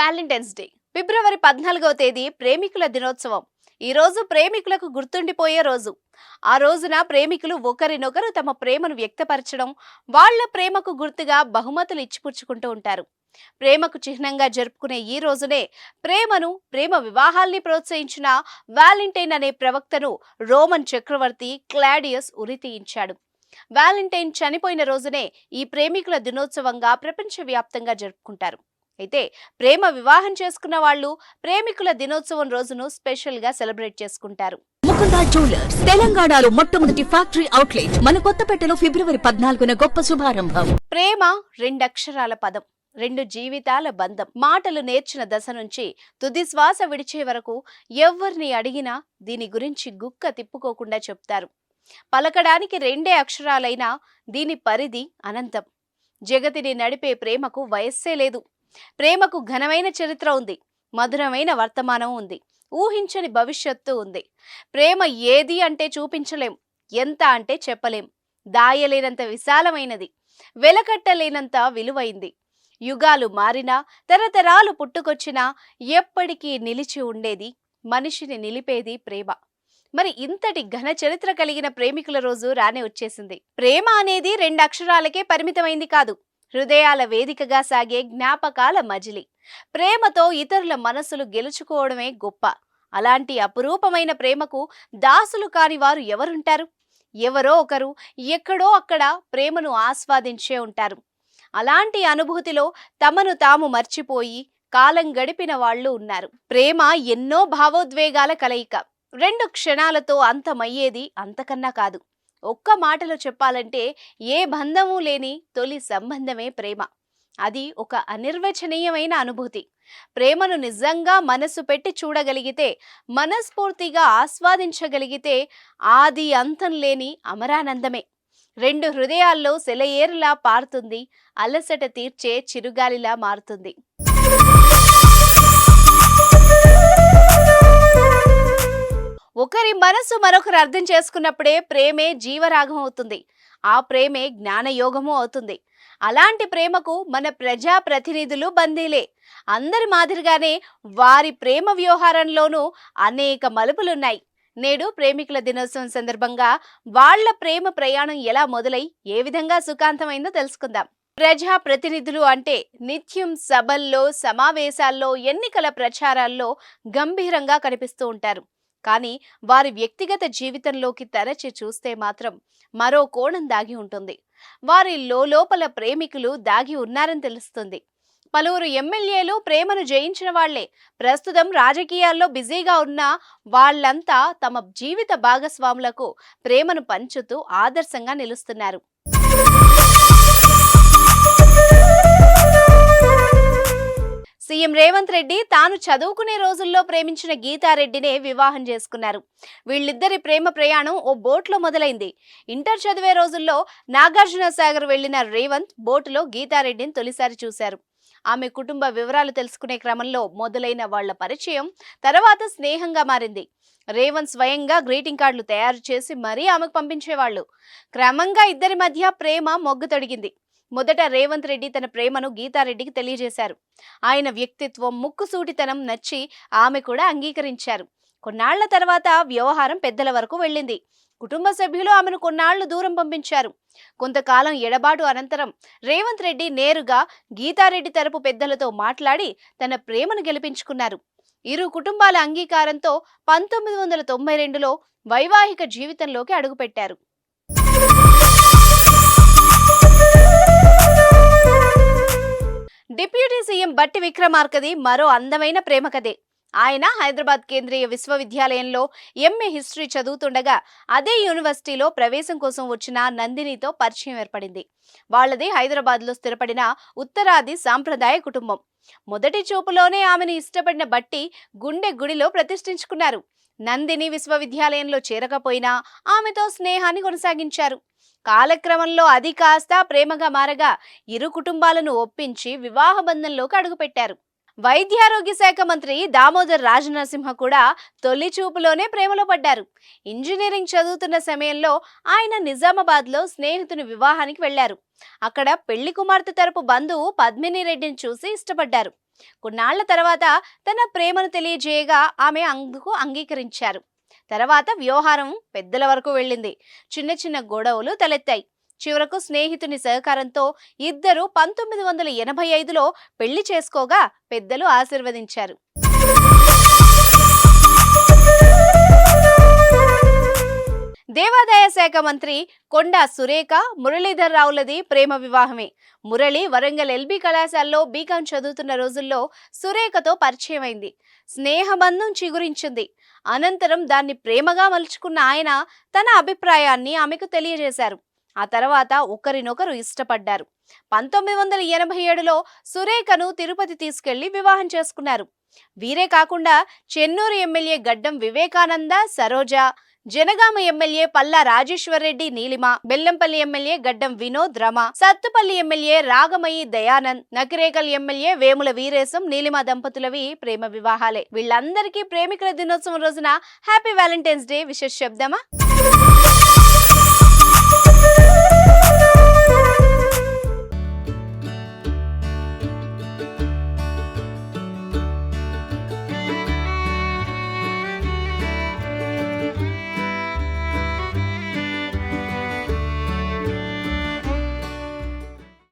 Valentine's day ఫిబ్రవరి పద్నాలుగవ తేదీ ప్రేమికుల దినోత్సవం. ఈ రోజు ప్రేమికులకు గుర్తుండిపోయే రోజు. ఆ రోజున ప్రేమికులు ఒకరినొకరు తమ ప్రేమను వ్యక్తపరచడం వాళ్ళ ప్రేమకు గుర్తుగా బహుమతులు ఇచ్చిపుచ్చుకుంటూ ఉంటారు. ప్రేమకు చిహ్నంగా జరుపుకునే ఈ రోజునే ప్రేమను ప్రేమ వివాహాల్ని ప్రోత్సహించిన వ్యాలంటైన్ అనే ప్రవక్తను రోమన్ చక్రవర్తి క్లాడియస్ ఉరితీయించాడు. వ్యాలంటైన్ చనిపోయిన రోజునే ఈ ప్రేమికుల దినోత్సవంగా ప్రపంచవ్యాప్తంగా జరుపుకుంటారు. అయితే ప్రేమ వివాహం చేసుకున్న వాళ్ళు ప్రేమికుల దినోత్సవం రోజును స్పెషల్గా సెలబ్రేట్ చేసుకుంటారు. ముకుంద జ్యువెలర్స్ తెలంగాణలో మొట్టమొదటి ఫ్యాక్టరీ అవుట్లెట్ మన కొత్తపేటలో ఫిబ్రవరి పద్నాలుగున గొప్ప శుభారంభం. ప్రేమ రెండక్షరాల పదం రెండు జీవితాల బంధం. మాటలు నేర్చిన దశ నుంచి తుది శ్వాస విడిచే వరకు ఎవ్వరిని అడిగినా దీని గురించి గుక్క తిప్పుకోకుండా చెప్తారు. పలకడానికి రెండే అక్షరాలైనా దీని పరిధి అనంతం. జగతిని నడిపే ప్రేమకు వయస్సే లేదు. ప్రేమకు ఘనమైన చరిత్ర ఉంది మధురమైన వర్తమానం ఉంది ఊహించని భవిష్యత్తు ఉంది. ప్రేమ ఏది అంటే చూపించలేం ఎంత అంటే చెప్పలేం. దాయలేనంత విశాలమైనది వెలకట్టలేనంత విలువైంది. యుగాలు మారినా తరతరాలు పుట్టుకొచ్చినా ఎప్పటికీ నిలిచి ఉండేది మనిషిని నిలిపేది ప్రేమ. మరి ఇంతటి ఘన చరిత్ర కలిగిన ప్రేమికుల రోజు రానే వచ్చేసింది. ప్రేమ అనేది రెండు అక్షరాలకే పరిమితమైంది కాదు హృదయాల వేదికగా సాగే జ్ఞాపకాల మజిలి. ప్రేమతో ఇతరుల మనసులు గెలుచుకోవడమే గొప్ప. అలాంటి అపురూపమైన ప్రేమకు దాసులు కాని వారు ఎవరుంటారు? ఎవరో ఒకరు ఎక్కడో అక్కడ ప్రేమను ఆస్వాదించే ఉంటారు. అలాంటి అనుభూతిలో తమను తాము మర్చిపోయి కాలం గడిపిన వాళ్ళు ఉన్నారు. ప్రేమ ఎన్నో భావోద్వేగాల కలయిక. రెండు క్షణాలతో అంతమయ్యేది అంతకన్నా కాదు. ఒక్క మాటలో చెప్పాలంటే ఏ బంధము లేని తొలి సంబంధమే ప్రేమ. అది ఒక అనిర్వచనీయమైన అనుభూతి. ప్రేమను నిజంగా మనసు పెట్టి చూడగలిగితే మనస్ఫూర్తిగా ఆస్వాదించగలిగితే ఆది అంతం లేని అమరానందమే. రెండు హృదయాల్లో సెలయేరులా పారుతుంది అలసట తీర్చే చిరుగాలిలా మారుతుంది. ఒకరి మనసు మరొకరు అర్థం చేసుకున్నప్పుడే ప్రేమే జీవరాగం అవుతుంది. ఆ ప్రేమే జ్ఞానయోగము అవుతుంది. అలాంటి ప్రేమకు మన ప్రజా ప్రతినిధులు బందీలే. అందరి మాదిరిగానే వారి ప్రేమ వ్యవహారంలోనూ అనేక మలుపులున్నాయి. నేడు ప్రేమికుల దినోత్సవం సందర్భంగా వాళ్ళ ప్రేమ ప్రయాణం ఎలా మొదలై ఏ విధంగా సుఖాంతమైందో తెలుసుకుందాం. ప్రజా ప్రతినిధులు అంటే నిత్యం సభల్లో సమావేశాల్లో ఎన్నికల ప్రచారాల్లో గంభీరంగా కనిపిస్తూ ఉంటారు. కానీ వారి వ్యక్తిగత జీవితంలోకి తెరచి చూస్తే మాత్రం మరో కోణం దాగి ఉంటుంది. వారి లోపల ప్రేమికులు దాగి ఉన్నారని తెలుస్తుంది. పలువురు ఎమ్మెల్యేలు ప్రేమను జయించిన వాళ్ళే ప్రస్తుతం రాజకీయాల్లో బిజీగా ఉన్న వాళ్ళంతా తమ జీవిత భాగస్వాములకు ప్రేమను పంచుతూ ఆదర్శంగా నిలుస్తున్నారు. సీఎం రేవంత్ రెడ్డి తాను చదువుకునే రోజుల్లో ప్రేమించిన గీతారెడ్డినే వివాహం చేసుకున్నారు. వీళ్ళిద్దరి ప్రేమ ప్రయాణం ఓ బోట్లో మొదలైంది. ఇంటర్ చదివే రోజుల్లో నాగార్జున సాగర్ వెళ్ళిన రేవంత్ బోటులో గీతారెడ్డిని తొలిసారి చూశారు. ఆమె కుటుంబ వివరాలు తెలుసుకునే క్రమంలో మొదలైన వాళ్ళ పరిచయం తర్వాత స్నేహంగా మారింది. రేవంత్ స్వయంగా గ్రీటింగ్ కార్డులు తయారు చేసి మరీ ఆమెకు పంపించేవాళ్ళు క్రమంగా ఇద్దరి మధ్య ప్రేమ మొగ్గు తొడిగింది. మొదట రేవంత్ రెడ్డి తన ప్రేమను గీతారెడ్డికి తెలియజేశారు. ఆయన వ్యక్తిత్వం ముక్కుసూటితనం నచ్చి ఆమె కూడా అంగీకరించారు. కొన్నాళ్ళ తర్వాత వ్యవహారం పెద్దల వరకు వెళ్ళింది. కుటుంబ సభ్యులు ఆమెను కొన్నాళ్ళు దూరం పంపించారు. కొంతకాలం ఎడబాటు అనంతరం రేవంత్ రెడ్డి నేరుగా గీతారెడ్డి తరపు పెద్దలతో మాట్లాడి తన ప్రేమను గెలిపించుకున్నారు. ఇరు కుటుంబాల అంగీకారంతో పంతొమ్మిది వందల తొంభై రెండులో వైవాహిక జీవితంలోకి అడుగుపెట్టారు. డిప్యూటీ సీఎం బట్టి విక్రమార్కది మరో అందమైన ప్రేమ కథే. ఆయన హైదరాబాద్ కేంద్రీయ విశ్వవిద్యాలయంలో ఎంఏ హిస్టరీ చదువుతుండగా అదే యూనివర్సిటీలో ప్రవేశం కోసం వచ్చిన నందినితో పరిచయం ఏర్పడింది. వాళ్ళది హైదరాబాద్లో స్థిరపడిన ఉత్తరాది సాంప్రదాయ కుటుంబం. మొదటి చూపులోనే ఆమెను ఇష్టపడిన బట్టి గుండె గుడిలో ప్రతిష్ఠించుకున్నారు. నందిని విశ్వవిద్యాలయంలో చేరకపోయినా ఆమెతో స్నేహాన్ని కొనసాగించారు. కాలక్రమంలో అది కాస్త ప్రేమగా మారగా ఇరు కుటుంబాలను ఒప్పించి వివాహ బంధంలోకి అడుగుపెట్టారు. వైద్యారోగ్య శాఖ మంత్రి దామోదర్ రాజనరసింహ కూడా తొలి చూపులోనే ప్రేమలో పడ్డారు. ఇంజనీరింగ్ చదువుతున్న సమయంలో ఆయన నిజామాబాద్లో స్నేహితుని వివాహానికి వెళ్ళారు. అక్కడ పెళ్ళి కుమార్తె తరపు బంధువు పద్మిని రెడ్డిని చూసి ఇష్టపడ్డారు. కొన్నాళ్ళ తర్వాత తన ప్రేమను తెలియజేయగా ఆమె అందుకు అంగీకరించారు. తర్వాత వ్యవహారం పెద్దల వరకు వెళ్ళింది. చిన్న చిన్న గొడవలు తలెత్తాయి. చివరకు స్నేహితుని సహకారంతో ఇద్దరు పంతొమ్మిది వందల ఎనభై ఐదులో పెళ్ళి చేసుకోగా పెద్దలు ఆశీర్వదించారు. దేవాదాయ శాఖ మంత్రి కొండా సురేఖ మురళీధర్ రావులది ప్రేమ వివాహమే. మురళి వరంగల్ ఎల్బీ కళాశాలలో బీకాం చదువుతున్న రోజుల్లో సురేఖతో పరిచయమైంది. స్నేహబంధం చిగురించింది. అనంతరం దాన్ని ప్రేమగా మలుచుకున్న ఆయన తన అభిప్రాయాన్ని ఆమెకు తెలియజేశారు. ఆ తర్వాత ఒకరినొకరు ఇష్టపడ్డారు. పంతొమ్మిది వందల ఎనభై ఏడులో సురేఖను తిరుపతి తీసుకెళ్ళి వివాహం చేసుకున్నారు. వీరే కాకుండా Chennur MLA Gaddam Vivekananda Saroja Jangaon MLA Palla Rajeshwar Reddy Neelima Bellampalli MLA Gaddam Vinod Rama Sathupalli MLA Ragamayi Dayanand Nakrekal MLA Vemula Veeresham Neelima దంపతులవి ప్రేమ వివాహాలే. వీళ్ళందరికీ ప్రేమికుల దినోత్సవం రోజున హ్యాపీ వ్యాలంటైన్స్ డే విశేష శబ్దమా?